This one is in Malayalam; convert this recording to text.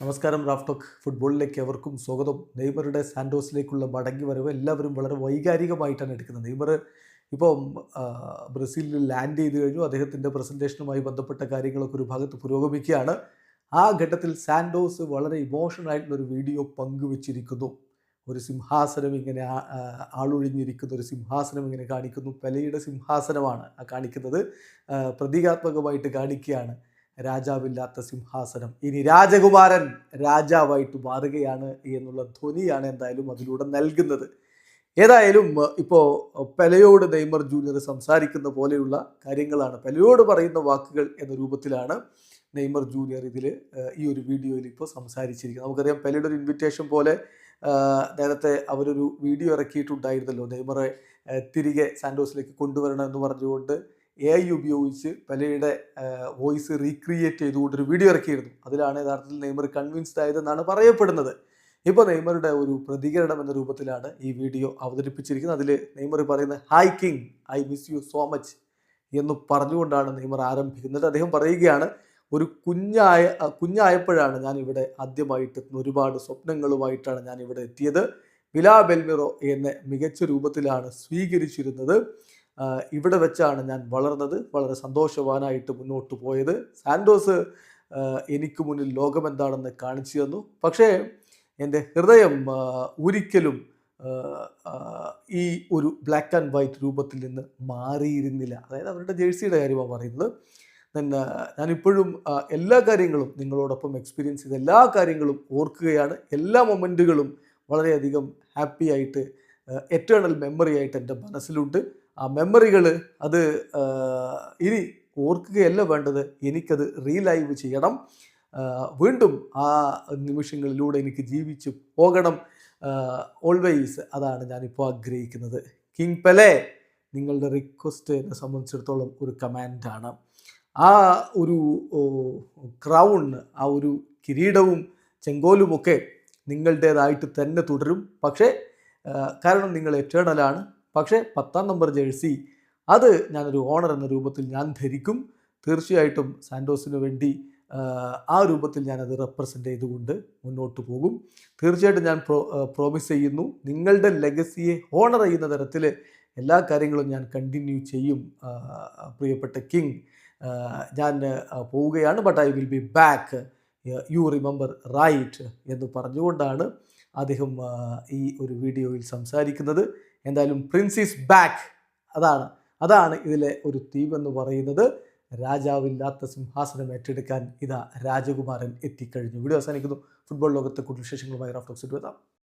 നമസ്കാരം റാഫ് റാഫ്ടോക്ക് ഫുട്ബോളിലേക്ക് എവർക്കും സ്വാഗതം. നെയ്മറുടെ സാൻഡോസിലേക്കുള്ള മടങ്ങി വരവ് എല്ലാവരും വളരെ വൈകാരികമായിട്ടാണ് എടുക്കുന്നത്. നെയ്മർ ഇപ്പോൾ ബ്രസീലിൽ ലാൻഡ് ചെയ്ത് കഴിഞ്ഞു. അദ്ദേഹത്തിന്റെ പ്രസന്റേഷനുമായി ബന്ധപ്പെട്ട കാര്യങ്ങളൊക്കെ ഒരു ഭാഗത്ത് പുരോഗമിക്കുകയാണ്. ആ ഘട്ടത്തിൽ സാൻഡോസ് വളരെ ഇമോഷണൽ ആയിട്ടുള്ളൊരു വീഡിയോ പങ്കുവച്ചിരിക്കുന്നു. ഒരു സിംഹാസനം ഇങ്ങനെ ആളൊഴിഞ്ഞിരിക്കുന്ന ഒരു സിംഹാസനം ഇങ്ങനെ കാണിക്കുന്നു. പെലയുടെ സിംഹാസനമാണ് ആ കാണിക്കുന്നത്. പ്രതീകാത്മകമായിട്ട് കാണിക്കുകയാണ്. രാജാവില്ലാത്ത സിംഹാസനം. ഇനി രാജകുമാരൻ രാജാവായിട്ട് മാറുകയാണ് എന്നുള്ള ധ്വനിയാണ് എന്തായാലും അതിലൂടെ നൽകുന്നത്. ഏതായാലും ഇപ്പോൾ പെലയോട് നെയ്മർ ജൂനിയർ സംസാരിക്കുന്ന പോലെയുള്ള കാര്യങ്ങളാണ്. പെലയോട് പറയുന്ന വാക്കുകൾ എന്ന രൂപത്തിലാണ് നെയ്മർ ജൂനിയർ ഇതിൽ ഈ ഒരു വീഡിയോയിൽ ഇപ്പോൾ സംസാരിച്ചിരിക്കുന്നത്. നമുക്കറിയാം പെലയുടെ ഒരു ഇൻവിറ്റേഷൻ പോലെ നേരത്തെ അവരൊരു വീഡിയോ ഇറക്കിയിട്ടുണ്ടായിരുന്നല്ലോ. നെയ്മറെ തിരികെ സാൻഡോസിലേക്ക് കൊണ്ടുവരണം എന്ന് പറഞ്ഞുകൊണ്ട് എ ഐ ഉപയോഗിച്ച് പെലയുടെ വോയിസ് റീക്രിയേറ്റ് ചെയ്തുകൊണ്ടൊരു വീഡിയോ ഇറക്കിയിരുന്നു. അതിലാണ് യഥാർത്ഥത്തിൽ നെയ്മർ കൺവിൻസ്ഡ് ആയതെന്നാണ് പറയപ്പെടുന്നത്. ഇപ്പോൾ നെയ്മറുടെ ഒരു പ്രതികരണം എന്ന രൂപത്തിലാണ് ഈ വീഡിയോ അവതരിപ്പിച്ചിരിക്കുന്നത്. അതിൽ നെയ്മർ പറയുന്നത് hi king I miss you so much എന്ന് പറഞ്ഞുകൊണ്ടാണ് നെയ്മർ ആരംഭിക്കുന്നത്. അദ്ദേഹം പറയുകയാണ് ഒരു കുഞ്ഞായ കുഞ്ഞായപ്പോഴാണ് ഞാൻ ഇവിടെ ആദ്യമായിട്ട് ഒരുപാട് സ്വപ്നങ്ങളുമായിട്ടാണ് ഞാൻ എത്തിയത്. വിലാ ബെൽമിറോ എന്നെ മികച്ച രൂപത്തിലാണ് സ്വീകരിച്ചിരുന്നത്. ഇവിടെ വെച്ചാണ് ഞാൻ വളർന്നത്. വളരെ സന്തോഷവാനായിട്ട് മുന്നോട്ട് പോയത്. സാൻഡോസ് എനിക്ക് മുന്നിൽ ലോകമെന്താണെന്ന് കാണിച്ചു തന്നു. പക്ഷേ എന്റെ ഹൃദയം ഒരിക്കലും ഈ ഒരു ബ്ലാക്ക് ആൻഡ് വൈറ്റ് രൂപത്തിൽ നിന്ന് മാറിയിരുന്നില്ല. അതായത് അവരുടെ ജേഴ്സിയുടെ കാര്യമാണ് പറയുന്നത്. ഞാനിപ്പോഴും എല്ലാ കാര്യങ്ങളും നിങ്ങളോടൊപ്പം എക്സ്പീരിയൻസ് ചെയ്ത എല്ലാ കാര്യങ്ങളും ഓർക്കുകയാണ്. എല്ലാ മൊമെന്റുകളും വളരെയധികം ഹാപ്പിയായിട്ട് എറ്റേണൽ മെമ്മറി ആയിട്ട് എന്റെ മനസ്സിലുണ്ട്. ആ മെമ്മറികൾ അത് ഇനി ഓർക്കുകയല്ല വേണ്ടത്. എനിക്കത് റീലൈവ് ചെയ്യണം. വീണ്ടും ആ നിമിഷങ്ങളിലൂടെ എനിക്ക് ജീവിച്ച് പോകണം. ഓൾവേസ് അതാണ് ഞാനിപ്പോൾ ആഗ്രഹിക്കുന്നത്. കിങ് പെലെ നിങ്ങളുടെ റിക്വസ്റ്റ് എന്നെ സംബന്ധിച്ചിടത്തോളം ഒരു കമാൻഡാണ് ആ ഒരു ക്രൗൺ ആ ഒരു കിരീടവും ചെങ്കോലുമൊക്കെ നിങ്ങളുടേതായിട്ട് തന്നെ തുടരും. പക്ഷേ കാരണം നിങ്ങൾ എറ്റേണലാണ് പക്ഷേ പത്താം നമ്പർ ജേഴ്സി അത് ഞാനൊരു ഓണർ എന്ന രൂപത്തിൽ ഞാൻ ധരിക്കും. തീർച്ചയായിട്ടും സാൻഡോസിന് വേണ്ടി ആ, രൂപത്തിൽ ഞാനത് റെപ്രസെന്റ് ചെയ്തുകൊണ്ട് മുന്നോട്ട് പോകും. തീർച്ചയായിട്ടും ഞാൻ പ്രോ പ്രോമിസ് ചെയ്യുന്നു. നിങ്ങളുടെ ലെഗസിയെ ഓണർ ചെയ്യുന്ന തരത്തിൽ എല്ലാ കാര്യങ്ങളും ഞാൻ കണ്ടിന്യൂ ചെയ്യും പ്രിയപ്പെട്ട കിങ് ഞാൻ പോവുകയാണ്. But I will be back you remember right എന്ന് പറഞ്ഞുകൊണ്ടാണ് അദ്ദേഹം ഈ ഒരു വീഡിയോയിൽ സംസാരിക്കുന്നത്. എന്തായാലും പ്രിൻസ് ഈസ് ബാക്ക് അതാണ് അതാണ് ഇതിലെ ഒരു തീം എന്ന് പറയുന്നത്. രാജാവില്ലാത്ത സിംഹാസനം ഏറ്റെടുക്കാൻ ഇതാ രാജകുമാരൻ എത്തിക്കഴിഞ്ഞു. വീഡിയോ അവസാനിക്കുന്നു. ഫുട്ബോൾ ലോകത്തെ കൂടുതൽ വിശേഷങ്ങളുമായി റാഫ്റ്റോക്സിറ്റ് വരാം.